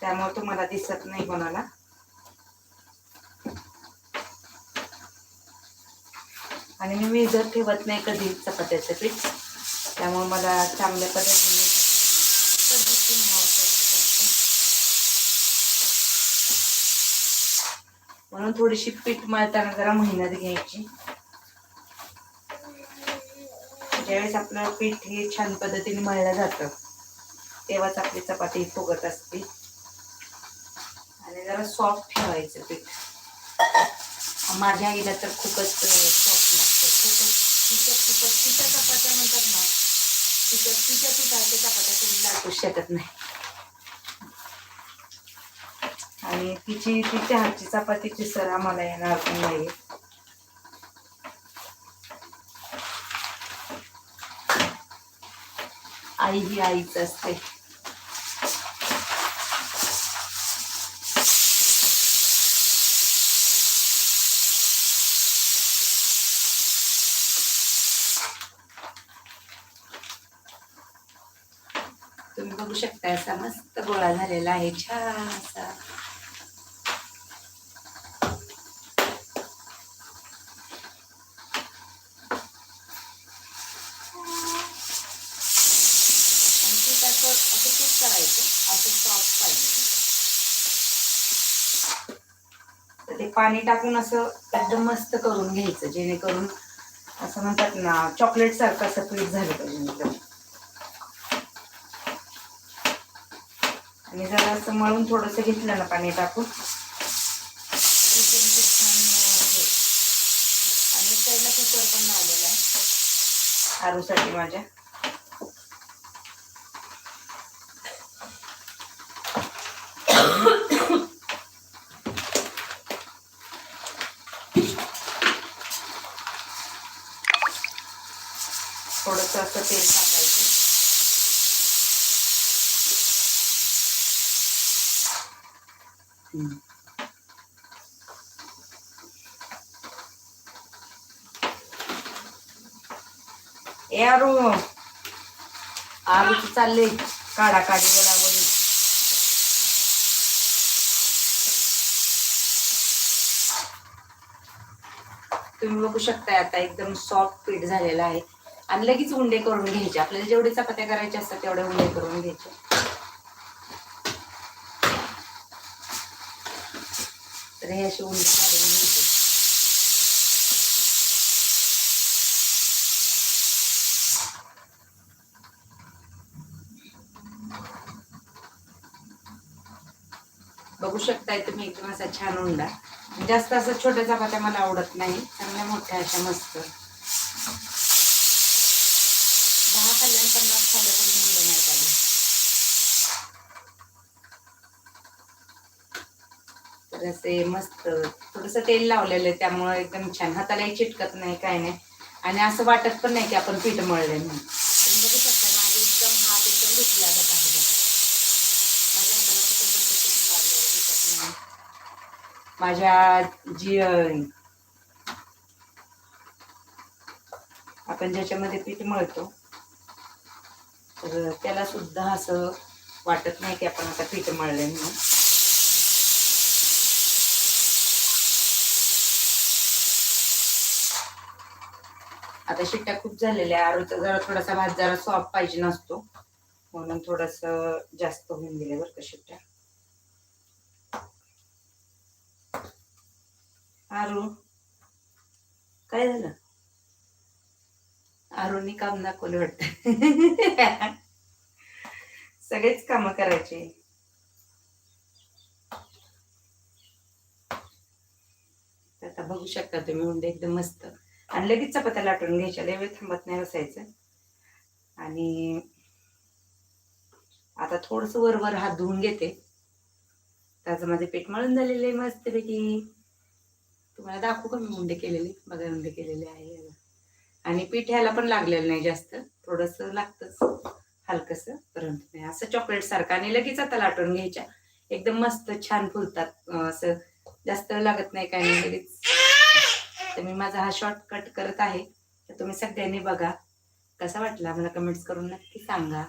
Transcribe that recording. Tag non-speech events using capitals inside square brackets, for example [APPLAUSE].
त्यामुळे तुम्हाला दिसत नाही कोणाला. आणि मी विजत ठेवत नाही कधी चपात्याचं पीठ. त्यामुळे मला चांगल्या पद्धतीने म्हणून थोडीशी पीठ मळताना जरा मेहनत घ्यायची. ज्यावेळेस आपलं पीठ हे छान पद्धतीने मळलं जातं तेव्हाच आपली चपाती फुगत असते. आणि जरा सॉफ्ट ठेवायचं पीठ. माझ्या आईला तर खूपच सॉफ्ट लागतं. खूपच तिच्या खूपच. तिच्या चपात्या म्हणतात ना तिच्या तिच्या पिठाच्या चपात्या तुम्ही लाटू शकत नाही. आणि तिची तिच्या हातची चपातीची सर आम्हाला येणार पण नाही आई ही आईच असते. बघू शकता असा मस्त गोळा झालेला आहे छान असा करायचं असं पाहिजे तर ते पाणी टाकून असं एकदम मस्त करून घ्यायचं जेणेकरून असं म्हणतात ना चॉकलेट सारखं असं पीठ झालं पाहिजे आणि जरा असं मळून थोडंसं घेतलं ना पाणी टाकून. आणि साईडला कुकर पण लावलेला आहे. आरूसाठी माझ्या. थोडस असं तेल टाकायचं. ए आरू आरूच चालले. काढा काढी वडावडी तुम्ही बघू शकताय आता एकदम सॉफ्ट पीठ झालेलं आहे. आणि लगेच उंडे करून घ्यायचे. आपल्याला जेवढे चपात्या करायच्या असतात तेवढे उंडे करून घ्यायचे. तर हे असे उंडे काढून घ्यायचे बघू शकताय तुम्ही एकदम असा छान उंडा जास्त असं छोट्या चपात्या मला आवडत नाही चांगल्या मोठ्या अशा मस्त. दहा खाल्ल्या पन्नास खाल्ल्या तरी नाही पाहिजे तर असे मस्त थोडस तेल लावलेलं आहे त्यामुळं एकदम छान. हातालाही चिटकत नाही काय नाही. आणि असं वाटत पण नाही की आपण पीठ मळले म्हणून. बघू शकता माझे एकदम हात एकदम दुखला आहे माझ्या हाताला कुठं लागलेलं दिसत नाही. माझ्या जी आपण ज्याच्यामध्ये पीठ मळतो तर त्याला सुद्धा असं वाटत नाही की आपण आता पीठ मळले म्हणून. आता शिट्ट्या खूप झालेल्या आरोचा जरा थोडासा भात जरा सॉफ्ट पाहिजे नसतो. म्हणून थोडस जास्त होऊन गेले बरं का शिट्ट्या. आरू काय झालं? आरूनी काम दाखवलं वाटत. [LAUGHS] सगळेच काम करायचे. आता बघू शकता तुम्ही उंडे एकदम मस्त. आणि लगेच चपात्या लाटून घ्यायच्या. लय वेळ थांबत नाही बसायचं. आणि आता थोडस वर वर हात धुवून घेते. त्याचं माझे पीठ मळून झालेले मस्तपैकी. तुम्हाला दाखवू का मी मुंडे केलेले? बघा मुंडे केलेले आहे. आणि पीठ ह्याला पण लागलेलं नाही जास्त. थोडस लागतच. हलकस. परंतु नाही असं चॉकलेट सारखं. आणि लगेच आता लाटून घ्यायच्या. एकदम मस्त छान फुलतात. असं जास्त लागत नाही काही नाही लगेच. तर मी माझा हा शॉर्ट कट करत आहे. तर तुम्ही सगळ्यांनी बघा. कसा वाटला? मला कमेंट्स करून नक्की सांगा.